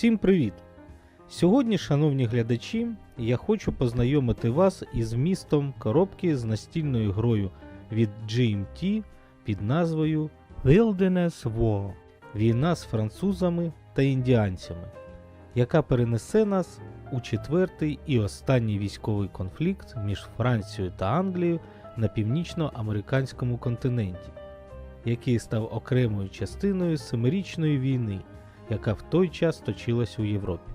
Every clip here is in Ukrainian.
Всім привіт! Сьогодні, шановні глядачі, я хочу познайомити вас із вмістом коробки з настільною грою від GMT під назвою Wilderness War Війна з французами та індіанцями, яка перенесе нас у четвертий і останній військовий конфлікт між Францією та Англією на північноамериканському континенті, який став окремою частиною Семирічної війни, яка в той час точилась у Європі.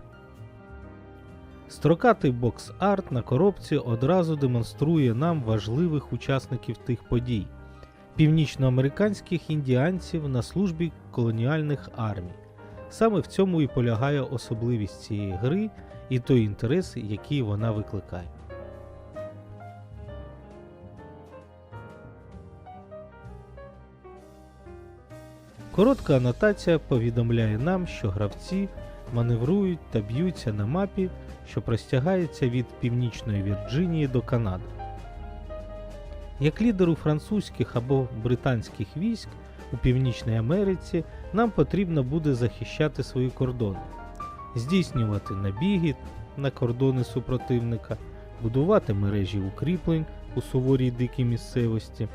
Строкатий бокс-арт на коробці одразу демонструє нам важливих учасників тих подій північноамериканських індіанців на службі колоніальних армій. Саме в цьому і полягає особливість цієї гри і той інтерес, який вона викликає. Коротка анотація повідомляє нам, що гравці маневрують та б'ються на мапі, що простягається від Північної Вірджинії до Канади. Як лідеру французьких або британських військ у Північній Америці нам потрібно буде захищати свої кордони, здійснювати набіги на кордони супротивника, будувати мережі укріплень у суворій дикій місцевості,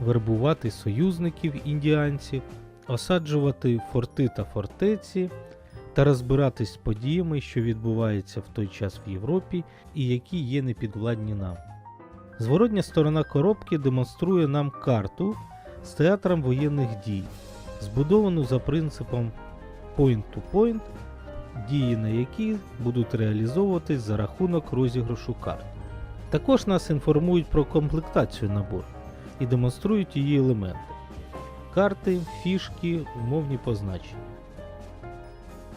вербувати союзників індіанців, осаджувати форти та фортеці та розбиратись з подіями, що відбуваються в той час в Європі і які є непідвладні нам. Зворотня сторона коробки демонструє нам карту з театром воєнних дій, збудовану за принципом point-to-point, дії на які будуть реалізовуватись за рахунок розіграшу карт. Також нас інформують про комплектацію набору і демонструють її елементи карти, фішки, умовні позначення.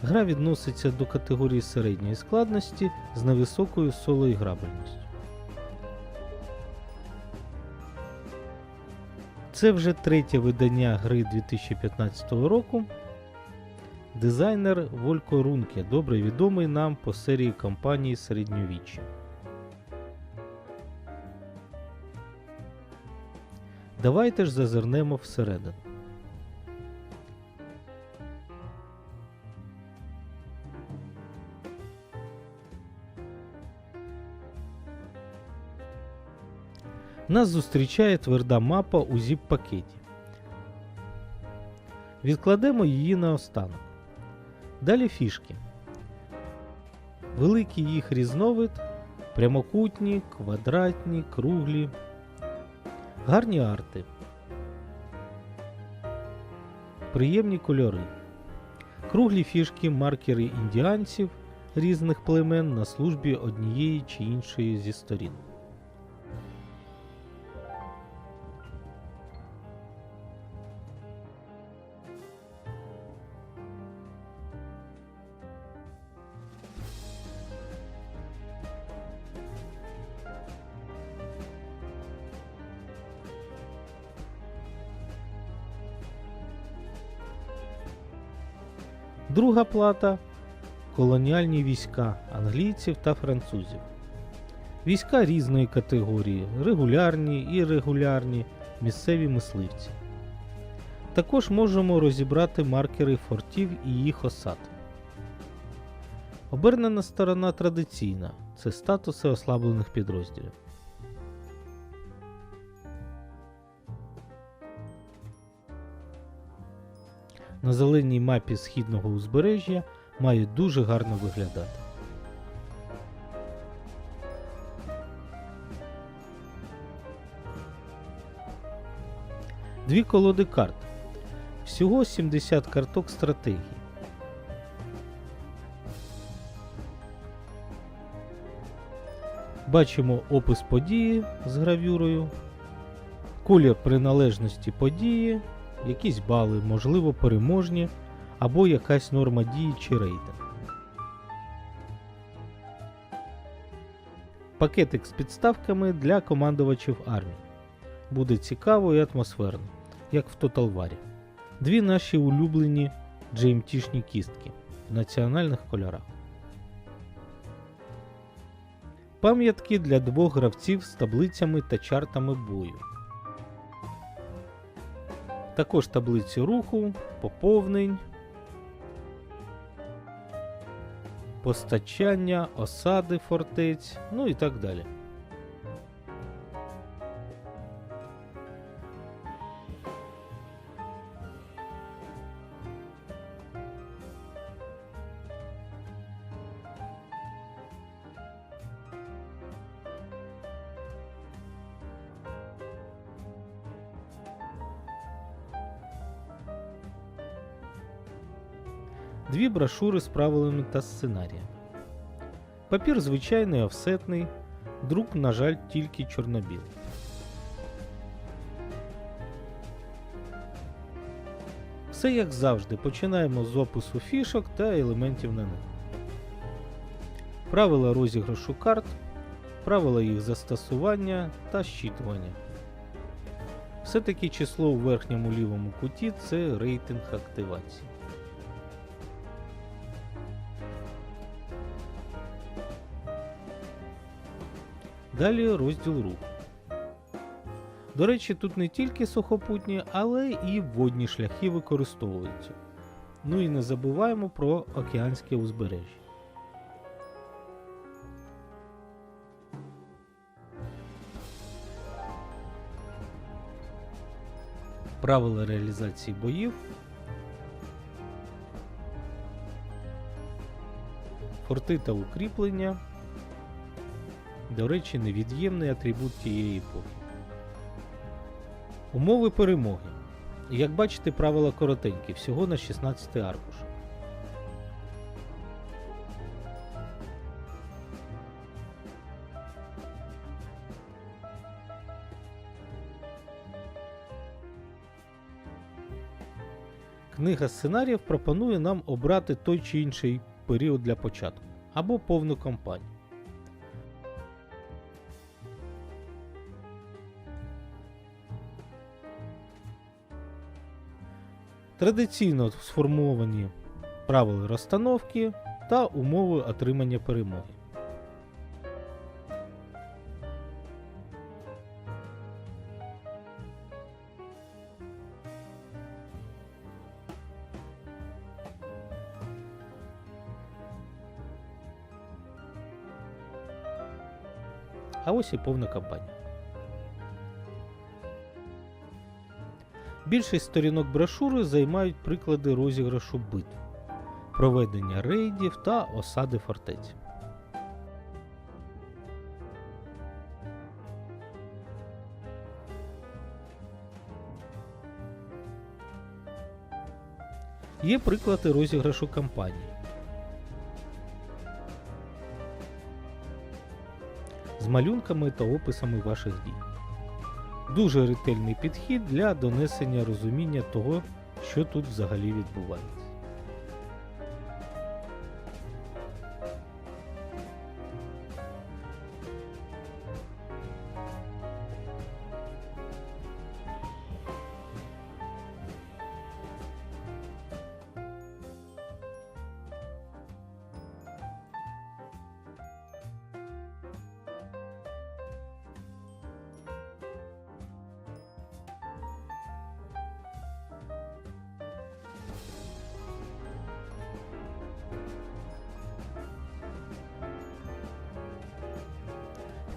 Гра відноситься до категорії середньої складності з невисокою солоіграбельністю. Це вже третє видання гри 2015 року. Дизайнер Волько Рунке, добре відомий нам по серії компанії Середньовіччя. Давайте ж зазирнемо всередину. Нас зустрічає тверда мапа у zip-пакеті. Відкладемо її на останок. Далі фішки. Великий їх різновид, прямокутні, квадратні, круглі, гарні арти, приємні кольори, круглі фішки, маркери індіанців різних племен на службі однієї чи іншої зі сторін. Друга плата колоніальні війська англійців та французів. Війська різної категорії, регулярні, іррегулярні, місцеві мисливці. Також можемо розібрати маркери фортів і їх осад. Обернена сторона традиційна це статуси ослаблених підрозділів. На зеленій мапі східного узбережжя мають дуже гарно виглядати. Дві колоди карт. Всього 70 карток стратегії. Бачимо опис події з гравюрою, колір приналежності події якісь бали, можливо, переможні, або якась норма дії чи рейтинг. Пакетик з підставками для командувачів армії. Буде цікаво і атмосферно, як в War. Дві наші улюблені GMT-шні кістки в національних кольорах. Пам'ятки для двох гравців з таблицями та чартами бою. Також таблиці руху, поповнень, постачання, осади фортець, ну і так далі. Дві брошури з правилами та сценаріями. Папір звичайний офсетний, друк, на жаль, тільки чорнобілий. Все як завжди, починаємо з опису фішок та елементів на них. Правила розіграшу карт, правила їх застосування та щитування. Все-таки число у верхньому лівому куті це рейтинг активації. Далі розділ рух. До речі, тут не тільки сухопутні, але і водні шляхи використовуються. Ну і не забуваємо про океанське узбережжя. Правила реалізації боїв. Форти та укріплення. До речі, невід'ємний атрибут тієї епохи. Умови перемоги. Як бачите, правила коротенькі, всього на 16 аркуш. Книга сценаріїв пропонує нам обрати той чи інший період для початку або повну кампанію. Традиційно сформовані правила розстановки та умови отримання перемоги. А ось і повна кампанія. Більшість сторінок брошури займають приклади розіграшу битв, проведення рейдів та осади фортець. Є приклади розіграшу кампанії. З малюнками та описами ваших дій. Дуже ретельний підхід для донесення розуміння того, що тут взагалі відбувається.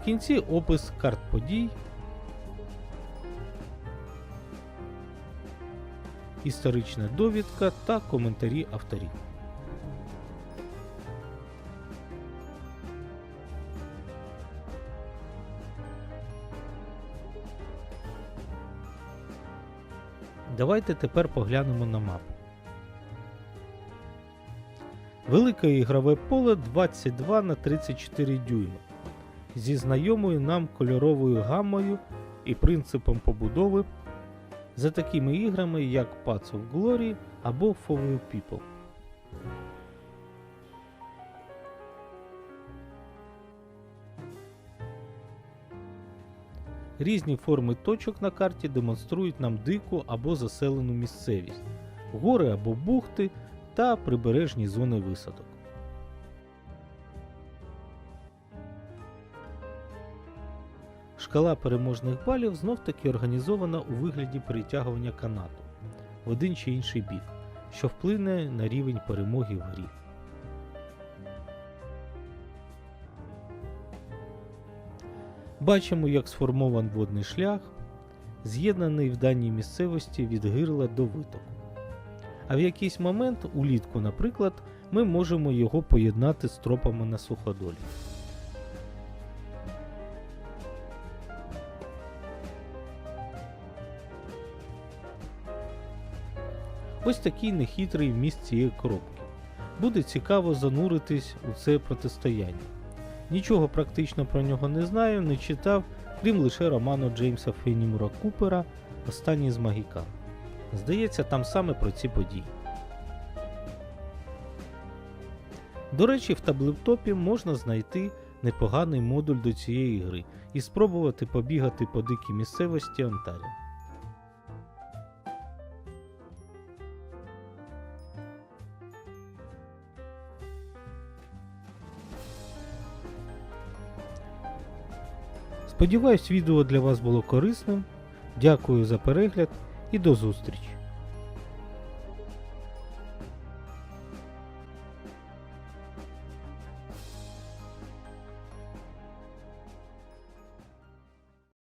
В кінці опис карт подій. Історична довідка та коментарі авторів. Давайте тепер поглянемо на мапу. Велике ігрове поле 22 на 34 дюйма зі знайомою нам кольоровою гаммою і принципом побудови за такими іграми, як Paths of Glory або For People. Різні форми точок на карті демонструють нам дику або заселену місцевість, гори або бухти та прибережні зони висадок. Шкала переможних балів знов-таки організована у вигляді притягування канату в один чи інший бік, що вплине на рівень перемоги в грі. Бачимо, як сформован водний шлях, з'єднаний в даній місцевості від гирла до витоку. А в якийсь момент, улітку, наприклад, ми можемо його поєднати з тропами на суходолі. Ось такий нехитрий вміст цієї коробки. Буде цікаво зануритись у це протистояння. Нічого практично про нього не знаю, не читав, крім лише роману Джеймса Фенімура Купера Останній з магікан. Здається, там саме про ці події. До речі, в таблетопі можна знайти непоганий модуль до цієї гри і спробувати побігати по дикій місцевості Онтаріо. Сподіваюсь, відео для вас було корисним. Дякую за перегляд і до зустрічі!